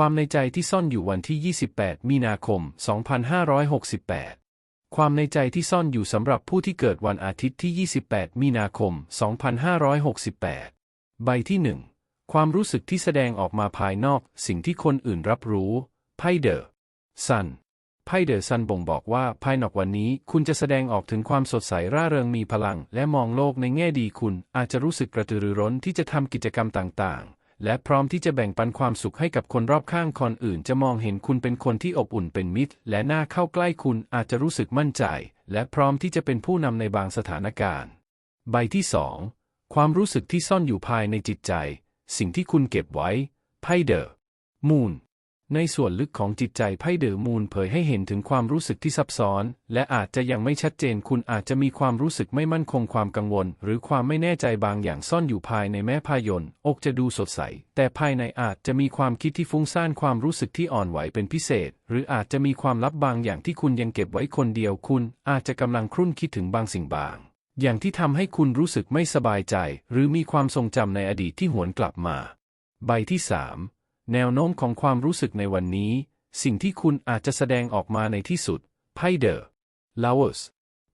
ความในใจที่ซ่อนอยู่วันที่ 28 มีนาคม 2568 ความในใจที่ซ่อนอยู่สำหรับผู้ที่เกิดวันอาทิตย์ที่ 28 มีนาคม 2568 ใบที่ 1 ความรู้สึกที่แสดงออกมาภายนอกสิ่งที่คนอื่นรับรู้ ไพ่เดอร์ซันไพ่เดอร์ซันบ่งบอกว่าภายนอกวันนี้คุณจะแสดงออกถึงความสดใสร่าเริงมีพลัง และมองโลกในแง่ดีคุณอาจจะรู้สึกกระตือรือร้นที่จะทำกิจกรรมต่าง และพร้อมที่จะแบ่งปันความสุขให้กับคนรอบข้างคนอื่นจะมองเห็นคุณเป็นคนที่อบอุ่นเป็นมิตร และน่าเข้าใกล้คุณอาจจะรู้สึกมั่นใจ และพร้อมที่จะเป็นผู้นำในบางสถานการณ์ ใบที่สองความรู้สึกที่ซ่อนอยู่ภายในจิตใจ สิ่งที่คุณเก็บไว้ไพ่เดอร์มูน ในส่วนลึกของจิตใจไพ่เดอมูนเผยให้เห็นถึงความรู้สึกที่ซับซ้อน และอาจจะยังไม่ชัดเจนคุณอาจจะมีความรู้สึกไม่มั่นคงความกังวล หรือความไม่แน่ใจบางอย่างซ่อนอยู่ภายในแม้พายนอกจะดูสดใส แต่ภายในอาจจะมีความคิดที่ฟุ้งซ่านความรู้สึกที่อ่อนไหวเป็นพิเศษ หรืออาจจะมีความลับบางอย่างที่คุณยังเก็บไว้คนเดียวคุณ อาจจะกำลังครุ่นคิดถึงบางสิ่งบาง อย่างที่ทำให้คุณรู้สึกไม่สบายใจ หรือมีความทรงจำในอดีตที่หวนกลับมา ใบที่สาม แนวโน้มของความรู้สึกในวันนี้ สิ่งที่คุณอาจจะแสดงออกมาในที่สุด ไพ่เดอร์ลาวส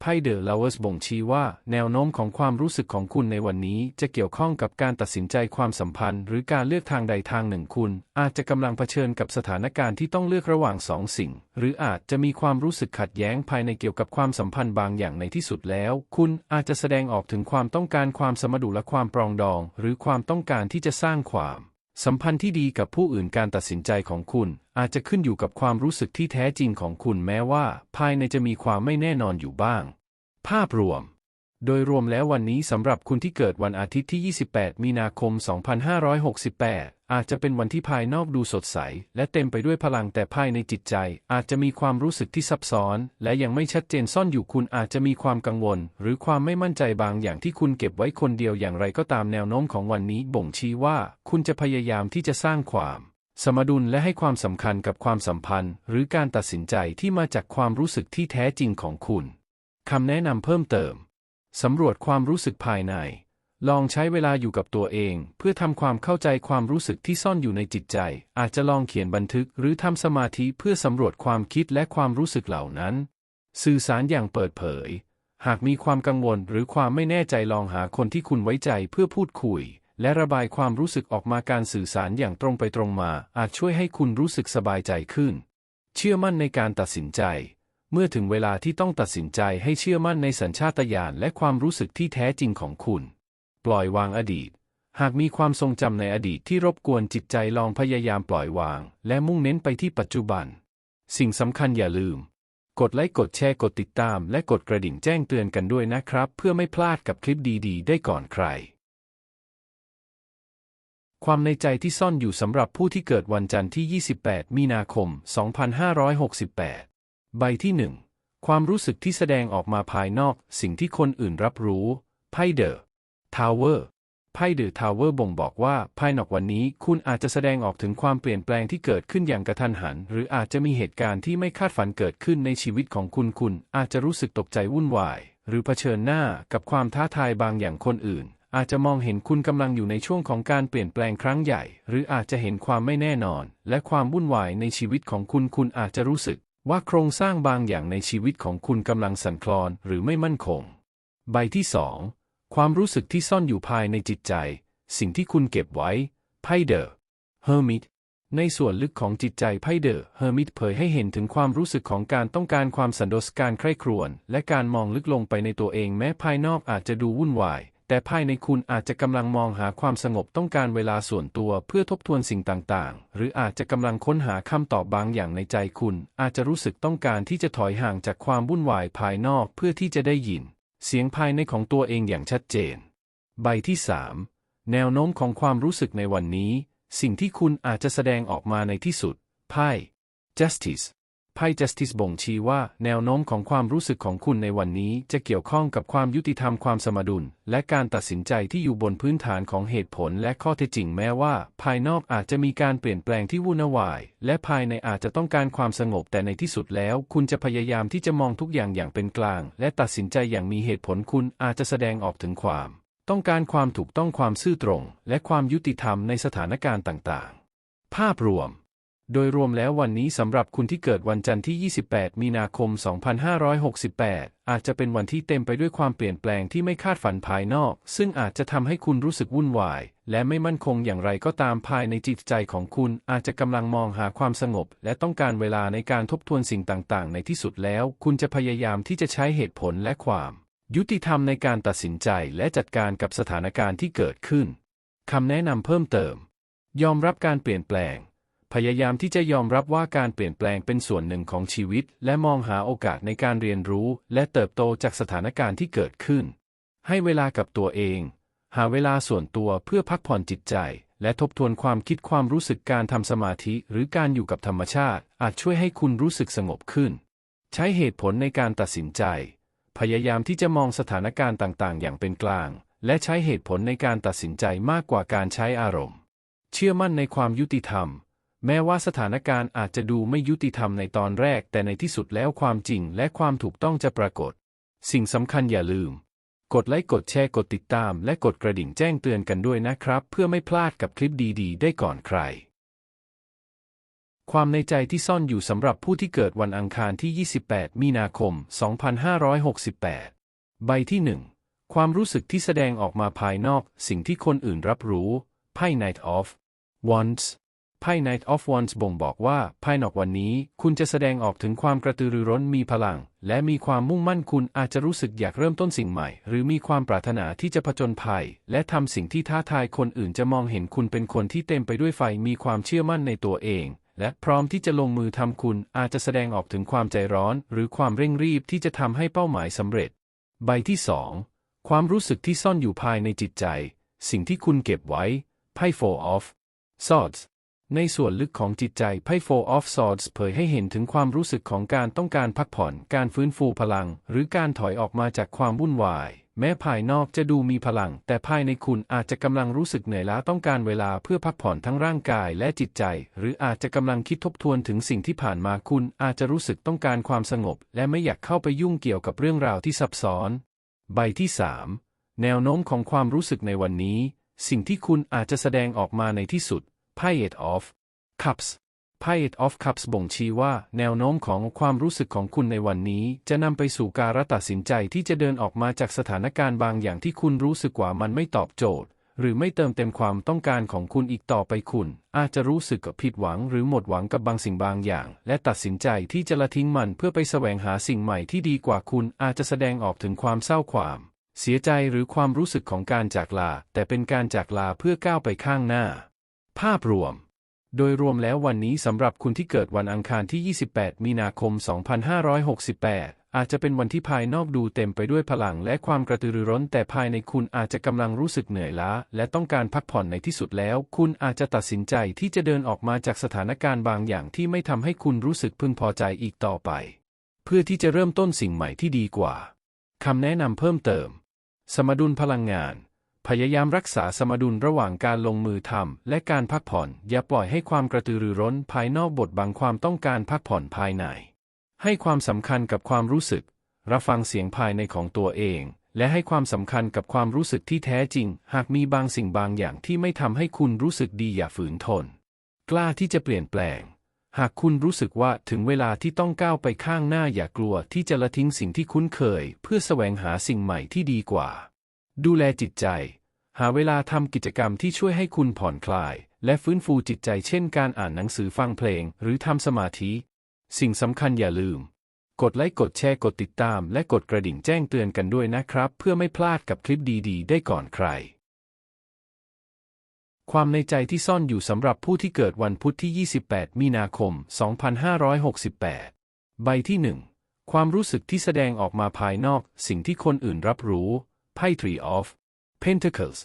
ไพ่เดอร์ลาวสบ่งชี้ว่า แนวโน้มของความรู้สึกของคุณในวันนี้ จะเกี่ยวข้องกับการตัดสินใจความสัมพันธ์ หรือการเลือกทางใดทางหนึ่งคุณ อาจจะกำลังเผชิญกับสถานการณ์ที่ต้องเลือกระหว่างสองสิ่ง หรืออาจจะมีความรู้สึกขัดแย้งภายในเกี่ยวกับความสัมพันธ์บางอย่างในที่สุดแล้ว คุณอาจจะแสดงออกถึงความต้องการความสมดุลและความปรองดอง หรือความต้องการที่จะสร้างความ สัมพันธ์ที่ดีกับผู้อื่นการตัดสินใจของคุณ อาจจะขึ้นอยู่กับความรู้สึกที่แท้จริงของคุณแม้ว่า ภายในจะมีความไม่แน่นอนอยู่บ้าง ภาพรวม โดยรวมแล้ววันนี้สำหรับคุณที่เกิดวันอาทิตย์ที่ 28 มีนาคม 2568 อาจจะเป็นวันที่ภายนอกดูสดใส และเต็มไปด้วยพลังแต่ภายในจิตใจ อาจจะมีความรู้สึกที่ซับซ้อน และยังไม่ชัดเจนซ่อนอยู่คุณอาจจะมีความกังวล หรือความไม่มั่นใจบางอย่างที่คุณเก็บไว้คนเดียวอย่างไรก็ตามแนวโน้มของวันนี้บ่งชี้ว่า คุณจะพยายามที่จะสร้างความ สมดุลและให้ความสำคัญกับความสัมพันธ์ หรือการตัดสินใจที่มาจากความรู้สึกที่แท้จริงของคุณคำแนะนำเพิ่มเติมสำรวจความรู้สึกภายใน ลองใช้เวลาอยู่กับตัวเอง เพื่อทำความเข้าใจความรู้สึกที่ซ่อนอยู่ในจิตใจ อาจจะลองเขียนบันทึกหรือทำสมาธิเพื่อสำรวจความคิดและความรู้สึกเหล่านั้น สื่อสารอย่างเปิดเผย หากมีความกังวลหรือความไม่แน่ใจลองหาคนที่คุณไว้ใจเพื่อพูดคุย และระบายความรู้สึกออกมาการสื่อสารอย่างตรงไปตรงมา อาจช่วยให้คุณรู้สึกสบายใจขึ้น เชื่อมั่นในการตัดสินใจ เมื่อถึงเวลาที่ต้องตัดสินใจให้เชื่อมั่นในสัญชาตญาณและความรู้สึกที่แท้จริงของคุณ ปล่อยวางอดีต หากมีความทรงจำในอดีตที่รบกวนจิตใจลองพยายามปล่อยวาง และมุ่งเน้นไปที่ปัจจุบัน สิ่งสำคัญอย่าลืม กดไลค์กดแชร์กดติดตาม และกดกระดิ่งแจ้งเตือนกันด้วยนะครับ เพื่อไม่พลาดกับคลิปดีๆ ได้ก่อนใคร ความในใจที่ซ่อนอยู่สำหรับผู้ที่เกิดวันจันทร์ที่ 28 มีนาคม 2568 ใบที่ 1 ความรู้สึกที่แสดงออกมาภายนอก สิ่งที่คนอื่นรับรู้ไพ่เดอร์ ทาวเวอร์ไพ่เดอทาวเวอร์บ่งบอกว่าภายนอกวันนี้คุณอาจจะแสดงออกถึงความเปลี่ยนแปลงที่เกิดขึ้นอย่างกระทันหัน หรืออาจจะมีเหตุการณ์ที่ไม่คาดฝันเกิดขึ้นในชีวิตของคุณคุณ อาจจะรู้สึกตกใจวุ่นวาย หรือเผชิญหน้ากับความท้าทายบางอย่างคนอื่น อาจจะมองเห็นคุณกำลังอยู่ในช่วงของการเปลี่ยนแปลงครั้งใหญ่ หรืออาจจะเห็นความไม่แน่นอน และความวุ่นวายในชีวิตของคุณคุณอาจจะรู้สึก ว่าโครงสร้างบางอย่างในชีวิตของคุณกำลังสั่นคลอนหรือไม่มั่นคง ใบที่สอง ความรู้สึกที่ซ่อนอยู่ภายในจิตใจ สิ่งที่คุณเก็บไว้ ไพ่เดอร์เฮอร์มิตในส่วนลึกของจิตใจไพ่เดอร์เฮอร์มิตเผยให้เห็นถึงความรู้สึกของการต้องการความสันโดษการใคร่ครวญและการมองลึกลงไปในตัวเองแม้ภายนอกอาจจะดูวุ่นวาย แต่ภายในคุณอาจจะกำลังมองหาความสงบต้องการเวลาส่วนตัวเพื่อทบทวนสิ่งต่างๆ หรืออาจจะกำลังค้นหาคำตอบบางอย่างในใจคุณ อาจจะรู้สึกต้องการที่จะถอยห่างจากความวุ่นวายภายนอกเพื่อที่จะได้ยิน เสียงภายในของตัวเองอย่างชัดเจน ใบที่ 3 แนวโน้มของความรู้สึกในวันนี้ สิ่งที่คุณอาจจะแสดงออกมาในที่สุดไพ่ justice ไพ่ justice บ่งชี้ว่าแนวโน้มของความรู้สึกของคุณในวันนี้จะเกี่ยวข้องกับความยุติธรรมความสมดุล และการตัดสินใจที่อยู่บนพื้นฐานของเหตุผลและข้อเท็จจริงแม้ว่า ภายนอกอาจจะมีการเปลี่ยนแปลงที่วุ่นวาย และภายในอาจจะต้องการความสงบแต่ในที่สุดแล้ว คุณจะพยายามที่จะมองทุกอย่างอย่างเป็นกลาง และตัดสินใจอย่างมีเหตุผลคุณอาจจะแสดงออกถึงความ ต้องการความถูกต้องความซื่อตรง และความยุติธรรมในสถานการณ์ต่าง ๆ ภาพรวม โดยรวมแล้ววันนี้สำหรับคุณที่เกิดวันจันทร์ที่ 28 มีนาคม 2568 อาจจะเป็นวันที่เต็มไปด้วยความเปลี่ยนแปลงที่ไม่คาดฝันภายนอก ซึ่งอาจจะทำให้คุณรู้สึกวุ่นวาย และไม่มั่นคงอย่างไรก็ตามภายในจิตใจของคุณ อาจจะกำลังมองหาความสงบ และต้องการเวลาในการทบทวนสิ่งต่าง ๆ ในที่สุดแล้ว คุณจะพยายามที่จะใช้เหตุผลและความ ยุติธรรมในการตัดสินใจและจัดการกับสถานการณ์ที่เกิดขึ้นคำแนะนำเพิ่มเติม ยอมรับการเปลี่ยนแปลง พยายามที่จะยอมรับว่าการเปลี่ยนแปลงเป็นส่วนหนึ่งของชีวิต และมองหาโอกาสในการเรียนรู้ และเติบโตจากสถานการณ์ที่เกิดขึ้น ให้เวลากับตัวเอง หาเวลาส่วนตัวเพื่อพักผ่อนจิตใจ และทบทวนความคิดความรู้สึกการทำสมาธิ หรือการอยู่กับธรรมชาติ อาจช่วยให้คุณรู้สึกสงบขึ้น ใช้เหตุผลในการตัดสินใจ พยายามที่จะมองสถานการณ์ต่างๆ อย่างเป็นกลาง และใช้เหตุผลในการตัดสินใจมากกว่าการใช้อารมณ์ เชื่อมั่นในความยุติธรรม แม้ว่าสถานการณ์อาจจะดูไม่ยุติธรรมในตอนแรก แต่ในที่สุดแล้วความจริงและความถูกต้องจะปรากฏ สิ่งสำคัญอย่าลืม กดไลค์กดแชร์กดติดตาม และกดกระดิ่งแจ้งเตือนกันด้วยนะครับ เพื่อไม่พลาดกับคลิปดีๆ ได้ก่อนใคร ความในใจที่ซ่อนอยู่สำหรับผู้ที่เกิดวันอังคารที่ 28 มีนาคม 2568 ใบที่ 1 ความรู้สึกที่แสดงออกมาภายนอก สิ่งที่คนอื่นรับรู้ไพ่ Knight of Wands ไพ่ Knight of Wands บ่งบอกว่าภายนอกวันนี้ คุณจะแสดงออกถึงความกระตือรือร้นมีพลัง และมีความมุ่งมั่นคุณอาจจะรู้สึกอยากเริ่มต้นสิ่งใหม่ หรือมีความปรารถนาที่จะผจญภัย และทำสิ่งที่ท้าทายคนอื่นจะมองเห็นคุณเป็นคนที่เต็มไปด้วยไฟมีความเชื่อมั่นในตัวเอง และพร้อมที่จะลงมือทำคุณอาจจะแสดงออกถึงความใจร้อน หรือความเร่งรีบที่จะทำให้เป้าหมายสำเร็จ ใบที่สองความรู้สึกที่ซ่อนอยู่ภายในจิตใจ สิ่งที่คุณเก็บไว้ไพ่ Four of Swords ในส่วนลึกของจิตใจไพ่ Four of Swords เผยให้เห็นถึงความรู้สึกของการต้องการพักผ่อน การฟื้นฟูพลัง หรือการถอยออกมาจากความวุ่นวาย แม้ภายนอกจะดูมีพลัง แต่ภายในคุณอาจจะกำลังรู้สึกเหนื่อยล้าต้องการเวลาเพื่อพักผ่อนทั้งร่างกายและจิตใจ หรืออาจจะกำลังคิดทบทวนถึงสิ่งที่ผ่านมาคุณอาจจะรู้สึกต้องการความสงบ และไม่อยากเข้าไปยุ่งเกี่ยวกับเรื่องราวที่ซับซ้อน ใบที่ 3 แนวโน้มของความรู้สึกในวันนี้ สิ่งที่คุณอาจจะแสดงออกมาในที่สุด ไพ่ Eight of Cups ไพ่ Eight of Cups บ่งชี้ว่าแนวโน้มของความรู้สึกของคุณในวันนี้ จะนำไปสู่การตัดสินใจที่จะเดินออกมาจากสถานการณ์บางอย่างที่คุณรู้สึกว่ามันไม่ตอบโจทย์ หรือไม่เติมเต็มความต้องการของคุณอีกต่อไปคุณ อาจจะรู้สึกกับผิดหวังหรือหมดหวังกับบางสิ่งบางอย่าง และตัดสินใจที่จะละทิ้งมันเพื่อไปแสวงหาสิ่งใหม่ที่ดีกว่าคุณอาจจะแสดงออกถึงความเศร้าความเสียใจหรือความรู้สึกของการจากลา แต่เป็นการจากลาเพื่อก้าวไปข้างหน้า ภาพรวม โดยรวมแล้ววันนี้สำหรับคุณที่เกิดวันอังคารที่ 28 มีนาคม 2568 อาจจะเป็นวันที่ภายนอกดูเต็มไปด้วยพลังและความกระตือรือร้น แต่ภายในคุณอาจจะกำลังรู้สึกเหนื่อยล้า และต้องการพักผ่อนในที่สุดแล้ว คุณอาจจะตัดสินใจที่จะเดินออกมาจากสถานการณ์บางอย่างที่ไม่ทำให้คุณรู้สึกพึงพอใจอีกต่อไป เพื่อที่จะเริ่มต้นสิ่งใหม่ที่ดีกว่าคำแนะนำเพิ่มเติม สมดุลพลังงาน พยายามรักษาสมดุลระหว่างการลงมือทำและการพักผ่อน อย่าปล่อยให้ความกระตือรือร้นภายนอกบทบังความต้องการพักผ่อนภายใน ให้ความสำคัญกับความรู้สึก รับฟังเสียงภายในของตัวเอง และให้ความสำคัญกับความรู้สึกที่แท้จริง หากมีบางสิ่งบางอย่างที่ไม่ทำให้คุณรู้สึกดีอย่าฝืนทน กล้าที่จะเปลี่ยนแปลง หากคุณรู้สึกว่าถึงเวลาที่ต้องก้าวไปข้างหน้าอย่ากลัวที่จะละทิ้งสิ่งที่คุ้นเคย เพื่อแสวงหาสิ่งใหม่ที่ดีกว่า ดูแลจิตใจ หาเวลาทำกิจกรรมที่ช่วยให้คุณผ่อนคลาย และฟื้นฟูจิตใจเช่นการอ่านหนังสือฟังเพลง หรือทำสมาธิ สิ่งสำคัญอย่าลืม กดไลค์กดแชร์กดติดตาม และกดกระดิ่งแจ้งเตือนกันด้วยนะครับ เพื่อไม่พลาดกับคลิปดีๆ ได้ก่อนใคร ความในใจที่ซ่อนอยู่สำหรับผู้ที่เกิดวันพุธที่ 28 มีนาคม 2568 ใบที่ 1 ความรู้สึกที่แสดงออกมาภายนอก สิ่งที่คนอื่นรับรู้ ไพ่ Three of Pentacles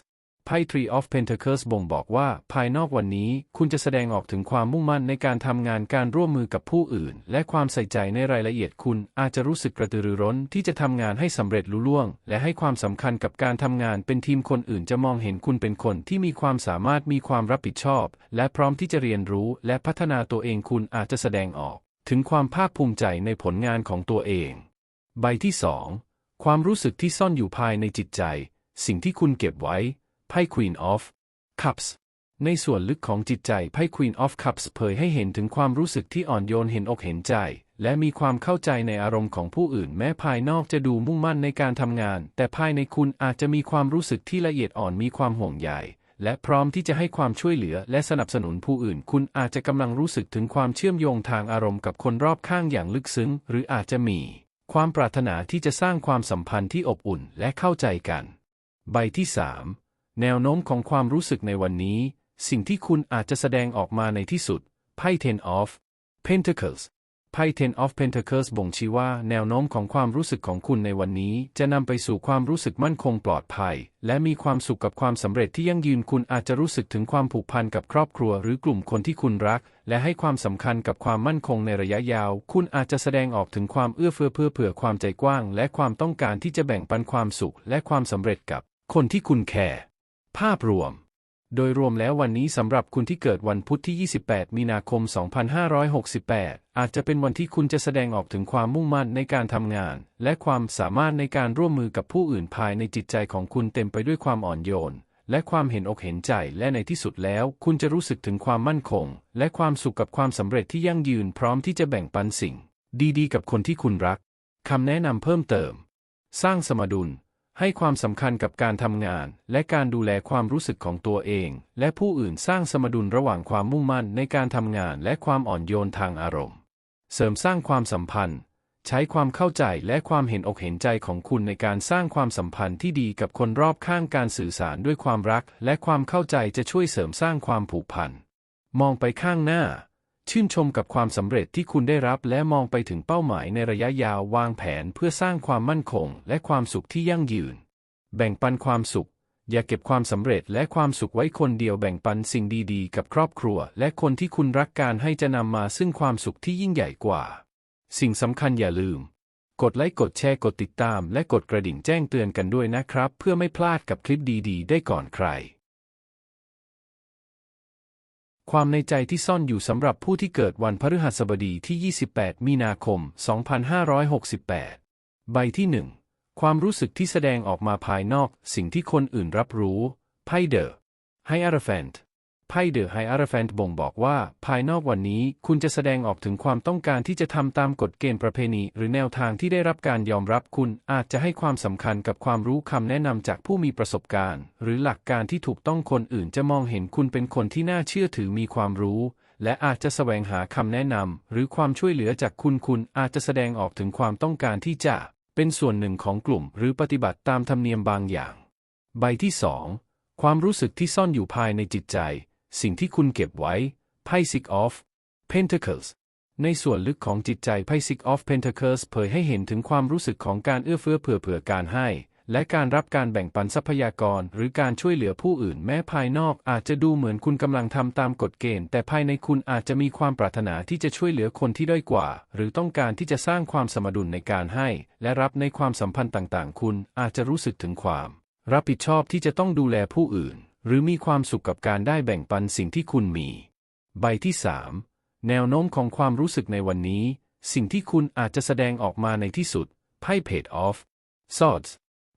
ไพ่ Three of Pentacles บ่งบอกว่าภายนอกวันนี้คุณจะแสดงออกถึงความมุ่งมั่นในการทำงานการร่วมมือกับผู้อื่น และความใส่ใจในรายละเอียดคุณอาจจะรู้สึกกระตือรือร้นที่จะทำงานให้สำเร็จลุล่วง และให้ความสำคัญกับการทำงานเป็นทีมคนอื่นจะมองเห็นคุณเป็นคนที่มีความสามารถมีความรับผิดชอบ และพร้อมที่จะเรียนรู้และพัฒนาตัวเองคุณอาจจะแสดงออก ถึงความภาคภูมิใจในผลงานของตัวเอง ใบที่สอง ความรู้สึกที่ซ่อนอยู่ภายในจิตใจ สิ่งที่คุณเก็บไว้ ไพ่ Queen of Cups ในส่วนลึกของจิตใจไพ่ Queen of Cups เผยให้เห็นถึงความรู้สึกที่อ่อนโยนเห็นอกเห็นใจ และมีความเข้าใจในอารมณ์ของผู้อื่น แม้ภายนอกจะดูมุ่งมั่นในการทำงาน แต่ภายในคุณอาจจะมีความรู้สึกที่ละเอียดอ่อนมีความห่วงใยและพร้อมที่จะให้ความช่วยเหลือและสนับสนุนผู้อื่น คุณอาจจะกำลังรู้สึกถึงความเชื่อมโยงทางอารมณ์กับคนรอบข้างอย่างลึกซึ้ง หรืออาจจะมี ความปรารถนาที่จะสร้างความสัมพันธ์ที่อบอุ่นและเข้าใจกัน ใบที่ 3 แนวโน้มของความรู้สึกในวันนี้ สิ่งที่คุณอาจจะแสดงออกมาในที่สุดไพ่ Ten of Pentacles ไพ่ Ten of Pentacles บ่งชี้ว่าแนวโน้มของความรู้สึกของคุณในวันนี้ จะนำไปสู่ความรู้สึกมั่นคงปลอดภัย และมีความสุขกับความสำเร็จที่ยั่งยืนคุณอาจจะรู้สึกถึงความผูกพันกับครอบครัว หรือกลุ่มคนที่คุณรัก และให้ความสำคัญกับความมั่นคงในระยะยาว คุณอาจจะแสดงออกถึงความเอื้อเฟื้อเพื่อเผื่อความใจกว้าง และความต้องการที่จะแบ่งปันความสุข และความสำเร็จกับ คนที่คุณแคร์ภาพรวม โดยรวมแล้ววันนี้สำหรับคุณที่เกิดวันพุธที่ 28 มีนาคม 2568 อาจจะเป็นวันที่คุณจะแสดงออกถึงความมุ่งมั่นในการทำงาน และความสามารถในการร่วมมือกับผู้อื่นภายในจิตใจของคุณเต็มไปด้วยความอ่อนโยน และความเห็นอกเห็นใจ และในที่สุดแล้ว คุณจะรู้สึกถึงความมั่นคง และความสุขกับความสำเร็จที่ยั่งยืนพร้อมที่จะแบ่งปันสิ่ง ดีๆ กับคนที่คุณรักคำแนะนำเพิ่มเติม สร้างสมดุล ให้ความสำคัญกับการทำงาน และการดูแลความรู้สึกของตัวเอง และผู้อื่นสร้างสมดุลระหว่างความมุ่งมั่นในการทำงานและความอ่อนโยนทางอารมณ์ เสริมสร้างความสัมพันธ์ ใช้ความเข้าใจและความเห็นอกเห็นใจของคุณในการสร้างความสัมพันธ์ที่ดีกับคนรอบข้างการสื่อสารด้วยความรัก และความเข้าใจจะช่วยเสริมสร้างความผูกพันมองไปข้างหน้า ชื่นชมกับความสำเร็จที่คุณได้รับและมองไปถึงเป้าหมายในระยะยาววางแผนเพื่อสร้างความมั่นคงและความสุขที่ยั่งยืน แบ่งปันความสุข อย่าเก็บความสำเร็จและความสุขไว้คนเดียวแบ่งปันสิ่งดีๆ กับครอบครัว และคนที่คุณรักการให้จะนำมาซึ่งความสุขที่ยิ่งใหญ่กว่า สิ่งสำคัญอย่าลืม กดไลค์กดแชร์กดติดตาม และกดกระดิ่งแจ้งเตือนกันด้วยนะครับ เพื่อไม่พลาดกับคลิปดี ๆ ได้ก่อนใคร ความในใจที่ซ่อนอยู่สำหรับผู้ที่เกิดวันพฤหัสบดีที่ 28 มีนาคม 2568 ใบที่ 1 ความรู้สึกที่แสดงออกมาภายนอก สิ่งที่คนอื่นรับรู้ ไพ่เดอร์ไฮอาร์เฟนต์ ไพ่เดอร์ไฮอาร์แฟนต์บ่งบอกว่า ภายนอกวันนี้คุณจะแสดงออกถึงความต้องการที่จะทำตามกฎเกณฑ์ประเพณี หรือแนวทางที่ได้รับการยอมรับคุณอาจจะให้ความสำคัญกับความรู้คำแนะนำจากผู้มีประสบการณ์ หรือหลักการที่ถูกต้องคนอื่นจะมองเห็นคุณเป็นคนที่น่าเชื่อถือมีความรู้ และอาจจะแสวงหาคำแนะนำหรือความช่วยเหลือจากคุณคุณอาจจะแสดงออกถึงความต้องการที่จะเป็นส่วนหนึ่งของกลุ่ม หรือปฏิบัติตามธรรมเนียมบางอย่าง ใบที่สองความรู้สึกที่ซ่อนอยู่ภายในจิตใจ สิ่งที่คุณเก็บไว้ไพ่ Six of Pentacles ในส่วนลึกของจิตใจไพ่ Six of Pentacles เผยให้เห็นถึงความรู้สึกของการเอื้อเฟื้อเผื่อเผื่อการให้ และการรับการแบ่งปันทรัพยากร หรือการช่วยเหลือผู้อื่นแม้ภายนอกอาจจะดูเหมือนคุณกำลังทำตามกฎเกณฑ์ แต่ภายในคุณอาจจะมีความปรารถนาที่จะช่วยเหลือคนที่ด้อยกว่า หรือต้องการที่จะสร้างความสมดุลในการให้ และรับในความสัมพันธ์ต่างๆ คุณอาจจะรู้สึกถึงความ รับผิดชอบที่จะต้องดูแลผู้อื่น หรือมีความสุขกับการได้แบ่งปันสิ่งที่คุณมี ใบที่ 3 แนวโน้มของความรู้สึกในวันนี้ สิ่งที่คุณอาจจะแสดงออกมาในที่สุด ไพ่ Page of Swords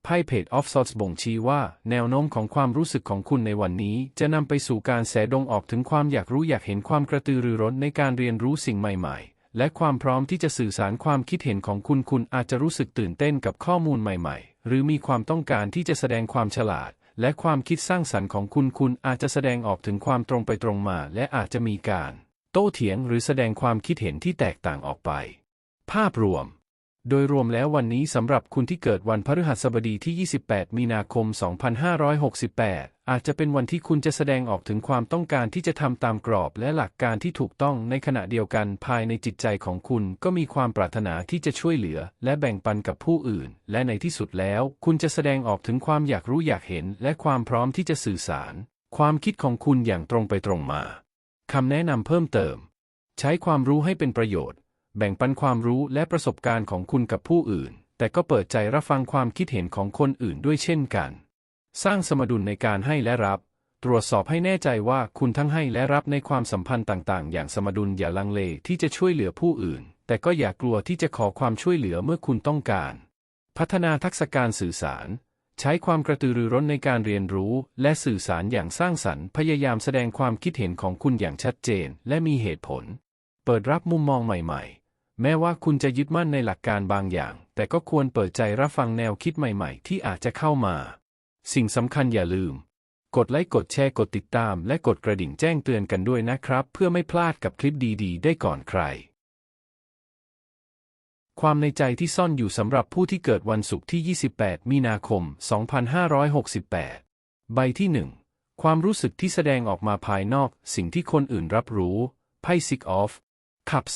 ไพ่ Page of Swords บ่งชี้ว่า แนวโน้มของความรู้สึกของคุณในวันนี้ จะนำไปสู่การแสดงออกถึงความอยากรู้อยากเห็นความกระตือรือร้นในการเรียนรู้สิ่งใหม่ ๆ และความพร้อมที่จะสื่อสารความคิดเห็นของคุณคุณอาจจะรู้สึกตื่นเต้นกับข้อมูลใหม่ ๆ หรือมีความต้องการที่จะแสดงความฉลาด และความคิดสร้างสรรค์ของคุณคุณอาจจะแสดงออกถึงความตรงไปตรงมา และอาจจะมีการ โต้เถียงหรือแสดงความคิดเห็นที่แตกต่างออกไป ภาพรวม โดยรวมแล้ววันนี้สำหรับคุณที่เกิดวันพฤหัสบดีที่ 28 มีนาคม 2568 อาจจะเป็นวันที่คุณจะแสดงออกถึงความต้องการที่จะทำตามกรอบและหลักการที่ถูกต้องในขณะเดียวกันภายในจิตใจของคุณก็มีความปรารถนาที่จะช่วยเหลือ และแบ่งปันกับผู้อื่น และในที่สุดแล้ว คุณจะแสดงออกถึงความอยากรู้อยากเห็น และความพร้อมที่จะสื่อสาร ความคิดของคุณอย่างตรงไปตรงมาคำแนะนำเพิ่มเติม ใช้ความรู้ให้เป็นประโยชน์ แบ่งปันความรู้และประสบการณ์ของคุณกับผู้อื่น แต่ก็เปิดใจรับฟังความคิดเห็นของคนอื่นด้วยเช่นกัน สร้างสมดุลในการให้และรับ ตรวจสอบให้แน่ใจว่าคุณทั้งให้และรับในความสัมพันธ์ต่างๆ อย่างสมดุลอย่าลังเลที่จะช่วยเหลือผู้อื่น แต่ก็อย่ากลัวที่จะขอความช่วยเหลือเมื่อคุณต้องการ พัฒนาทักษะการสื่อสาร ใช้ความกระตือรือร้นในการเรียนรู้ และสื่อสารอย่างสร้างสรรค์ พยายามแสดงความคิดเห็นของคุณอย่างชัดเจน และมีเหตุผล เปิดรับมุมมองใหม่ ๆแม้ว่าคุณจะยึดมั่นในหลักการบางอย่าง แต่ก็ควรเปิดใจรับฟังแนวคิดใหม่ๆ ที่อาจจะเข้ามา สิ่งสำคัญอย่าลืม กดไลค์กดแชร์กดติดตาม และกดกระดิ่งแจ้งเตือนกันด้วยนะครับ เพื่อไม่พลาดกับคลิปดีๆ ได้ก่อนใคร ความในใจที่ซ่อนอยู่สำหรับผู้ที่เกิดวันศุกร์ที่ 28 มีนาคม 2568 ใบที่ 1 ความรู้สึกที่แสดงออกมาภายนอก สิ่งที่คนอื่นรับรู้ไพ่ Six of Cups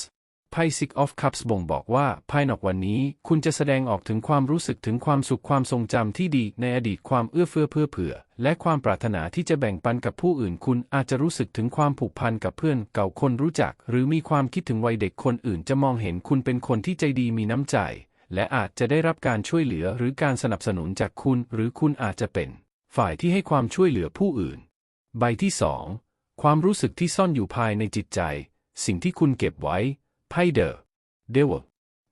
ไพ่ Six of Cups บ่งบอกว่าภายนอกวันนี้ คุณจะแสดงออกถึงความรู้สึกถึงความสุขความทรงจำที่ดีในอดีตความเอื้อเฟื้อเพื่อเผื่อ และความปรารถนาที่จะแบ่งปันกับผู้อื่น คุณอาจจะรู้สึกถึงความผูกพันกับเพื่อนเก่าคนรู้จัก หรือมีความคิดถึงวัยเด็กคนอื่นจะมองเห็นคุณเป็นคนที่ใจดีมีน้ำใจ และอาจจะได้รับการช่วยเหลือหรือการสนับสนุนจากคุณ หรือคุณอาจจะเป็น ฝ่ายที่ให้ความช่วยเหลือผู้อื่น ใบที่สองความรู้สึกที่ซ่อนอยู่ภายในจิตใจ สิ่งที่คุณเก็บไว้ ไพ่เดอเดว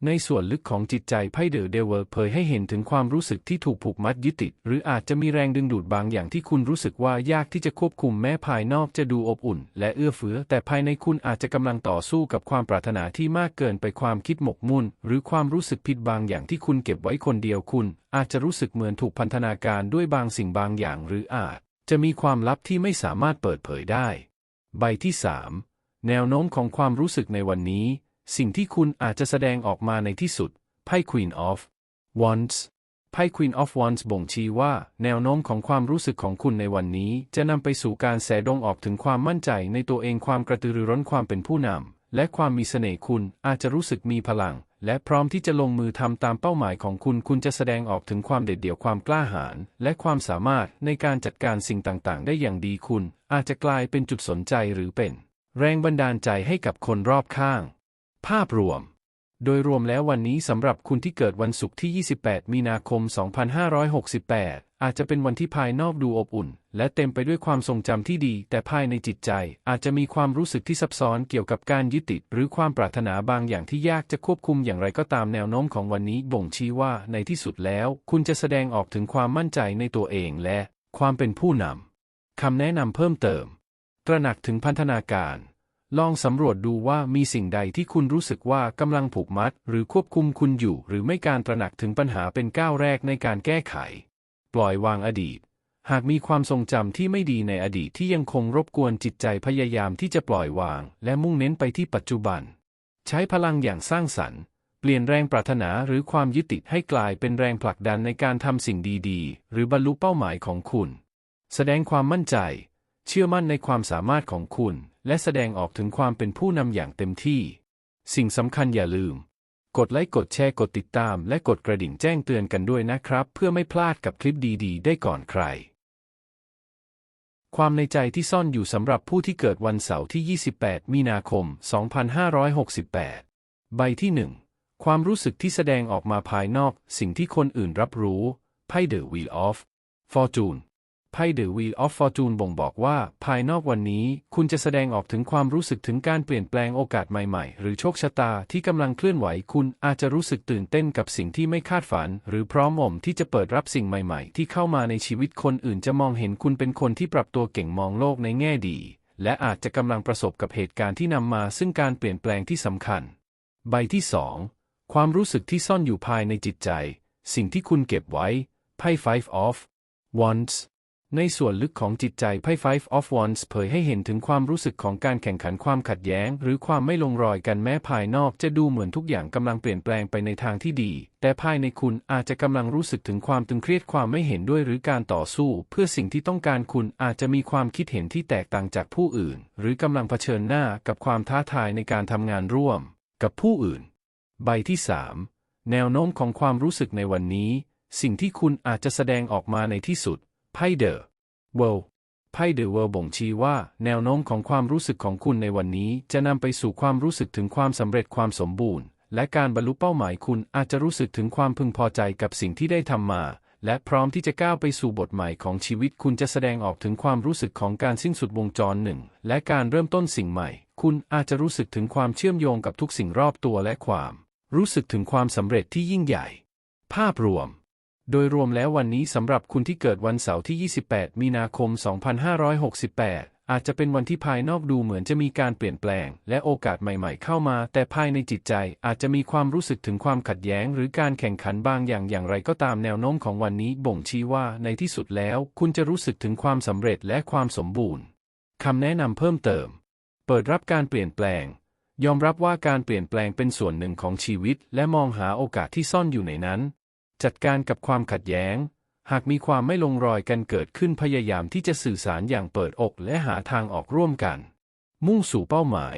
ในส่วนลึกของจิตใจไพ่เดอเดวเผยให้เห็นถึงความรู้สึกที่ถูกผูกมัดยึดติด หรืออาจจะมีแรงดึงดูดบางอย่างที่คุณรู้สึกว่ายากที่จะควบคุมแม้ภายนอกจะดูอบอุ่น และเอื้อเฟื้อ แต่ภายในคุณอาจจะกำลังต่อสู้กับความปรารถนาที่มากเกินไปความคิดหมกมุ่น หรือความรู้สึกผิดบางอย่างที่คุณเก็บไว้คนเดียวคุณ อาจจะรู้สึกเหมือนถูกพันธนาการด้วยบางสิ่งบางอย่าง หรืออาจ จะมีความลับที่ไม่สามารถเปิดเผยได้ ใบที่ 3 แนวโน้มของความรู้สึกในวันนี้ สิ่งที่คุณอาจจะแสดงออกมาในที่สุด ไพ่ Queen of Wands ไพ่ Queen of Wands บ่งชี้ว่า แนวโน้มของความรู้สึกของคุณในวันนี้ จะนำไปสู่การแสดงออกถึงความมั่นใจในตัวเองความกระตือรือร้นความเป็นผู้นำและความมีเสน่ห์คุณอาจจะรู้สึกมีพลัง และพร้อมที่จะลงมือทำตามเป้าหมายของคุณคุณจะแสดงออกถึงความเด็ดเดี่ยวความกล้าหาญและความสามารถในการจัดการสิ่งต่างๆ ได้อย่างดีคุณ อาจจะกลายเป็นจุดสนใจหรือเป็น แรงบันดาลใจให้กับคนรอบข้าง ภาพรวม โดยรวมแล้ววันนี้สำหรับคุณที่เกิดวันศุกร์ที่ 28 มีนาคม 2568 อาจจะเป็นวันที่ภายนอกดูอบอุ่น และเต็มไปด้วยความทรงจำที่ดี แต่ภายในจิตใจ อาจจะมีความรู้สึกที่ซับซ้อนเกี่ยวกับการยึดติด หรือความปรารถนาบางอย่างที่ยากจะควบคุมอย่างไรก็ตามแนวโน้มของวันนี้บ่งชี้ว่าในที่สุดแล้ว คุณจะแสดงออกถึงความมั่นใจในตัวเองและ ความเป็นผู้นำคำแนะนำเพิ่มเติม ตระหนักถึงพันธนาการ ลองสำรวจดูว่ามีสิ่งใดที่คุณรู้สึกว่ากำลังผูกมัด หรือควบคุมคุณอยู่ หรือไม่การตระหนักถึงปัญหาเป็นก้าวแรกในการแก้ไข ปล่อยวางอดีต หากมีความทรงจำที่ไม่ดีในอดีตที่ยังคงรบกวนจิตใจพยายามที่จะปล่อยวาง และมุ่งเน้นไปที่ปัจจุบัน ใช้พลังอย่างสร้างสรรค์ เปลี่ยนแรงปรารถนาหรือความยึดติดให้กลายเป็นแรงผลักดันในการทำสิ่งดีๆ หรือบรรลุเป้าหมายของคุณ แสดงความมั่นใจ เชื่อมั่นในความสามารถของคุณ และแสดงออกถึงความเป็นผู้นำอย่างเต็มที่ สิ่งสำคัญอย่าลืม กดไลค์กดแชร์กดติดตาม และกดกระดิ่งแจ้งเตือนกันด้วยนะครับ เพื่อไม่พลาดกับคลิปดี ๆ ได้ก่อนใคร ความในใจที่ซ่อนอยู่สำหรับผู้ที่เกิดวันเสาร์ที่ 28 มีนาคม 2568 ใบที่ 1 ความรู้สึกที่แสดงออกมาภายนอก สิ่งที่คนอื่นรับรู้ไพ่ The Wheel of Fortune ไพ่ The Wheel of Fortune บ่งบอกว่า ภายนอกวันนี้ คุณจะแสดงออกถึงความรู้สึกถึงการเปลี่ยนแปลงโอกาสใหม่ๆ หรือโชคชะตาที่กำลังเคลื่อนไหว คุณอาจจะรู้สึกตื่นเต้นกับสิ่งที่ไม่คาดฝัน หรือพร้อมอมที่จะเปิดรับสิ่งใหม่ๆ ที่เข้ามาในชีวิตคนอื่นจะมองเห็นคุณเป็นคนที่ปรับตัวเก่งมองโลกในแง่ดี และอาจจะกำลังประสบกับเหตุการณ์ที่นำมาซึ่งการเปลี่ยนแปลงที่สำคัญ ใบที่ 2 ความรู้สึกที่ซ่อนอยู่ภายในจิตใจ สิ่งที่คุณเก็บไว้ไพ่ Five of Wands ในส่วนลึกของจิตใจไพ่ Five of Wands เผยให้เห็นถึงความรู้สึกของการแข่งขันความขัดแย้ง หรือความไม่ลงรอยกันแม้ภายนอกจะดูเหมือนทุกอย่างกำลังเปลี่ยนแปลงไปในทางที่ดี แต่ภายในคุณอาจจะกำลังรู้สึกถึงความตึงเครียดความไม่เห็นด้วยหรือการต่อสู้ เพื่อสิ่งที่ต้องการคุณอาจจะมีความคิดเห็นที่แตกต่างจากผู้อื่น หรือกำลังเผชิญหน้ากับความท้าทายในการทำงานร่วม กับผู้อื่น ใบที่ 3 แนวโน้มของความรู้สึกในวันนี้ สิ่งที่คุณอาจจะแสดงออกมาในที่สุด ไพ่เดอ World ไพ่เดอะเวิลด์บ่งชี้ว่า แนวโน้มของความรู้สึกของคุณในวันนี้ จะนำไปสู่ความรู้สึกถึงความสำเร็จความสมบูรณ์ และการบรรลุเป้าหมายคุณอาจจะรู้สึกถึงความพึงพอใจกับสิ่งที่ได้ทำมา และพร้อมที่จะก้าวไปสู่บทใหม่ของชีวิตคุณจะแสดงออกถึงความรู้สึกของการสิ้นสุดวงจรหนึ่ง และการเริ่มต้นสิ่งใหม่ คุณอาจจะรู้สึกถึงความเชื่อมโยงกับทุกสิ่งรอบตัวและความ รู้สึกถึงความสำเร็จที่ยิ่งใหญ่ ภาพรวม โดยรวมแล้ววันนี้สำหรับคุณที่เกิดวันเสาร์ที่ 28 มีนาคม 2568 อาจจะเป็นวันที่ภายนอกดูเหมือนจะมีการเปลี่ยนแปลง และโอกาสใหม่ๆเข้ามา แต่ภายในจิตใจอาจจะมีความรู้สึกถึงความขัดแย้ง หรือการแข่งขันบางอย่างอย่างไรก็ตามแนวโน้มของวันนี้บ่งชี้ว่าในที่สุดแล้ว คุณจะรู้สึกถึงความสำเร็จและความสมบูรณ์คำแนะนำเพิ่มเติม เปิดรับการเปลี่ยนแปลง ยอมรับว่าการเปลี่ยนแปลงเป็นส่วนหนึ่งของชีวิต และมองหาโอกาสที่ซ่อนอยู่ในนั้น จัดการกับความขัดแย้ง หากมีความไม่ลงรอยกันเกิดขึ้นพยายามที่จะสื่อสารอย่างเปิดอกและหาทางออกร่วมกัน มุ่งสู่เป้าหมาย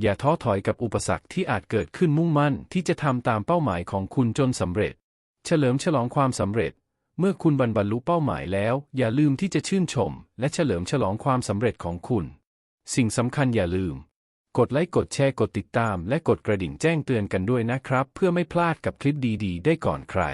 อย่าท้อถอยกับอุปสรรคที่อาจเกิดขึ้นมุ่งมั่นที่จะทำตามเป้าหมายของคุณจนสำเร็จ เฉลิมฉลองความสำเร็จ เมื่อคุณบรรลุเป้าหมายแล้ว อย่าลืมที่จะชื่นชม และเฉลิมฉลองความสำเร็จของคุณ สิ่งสำคัญอย่าลืมกดไลค์กดแชร์กดติดตามและกดกระดิ่งแจ้งเตือนกันด้วยนะครับ เพื่อไม่พลาดกับคลิปดีๆ ได้ก่อนใคร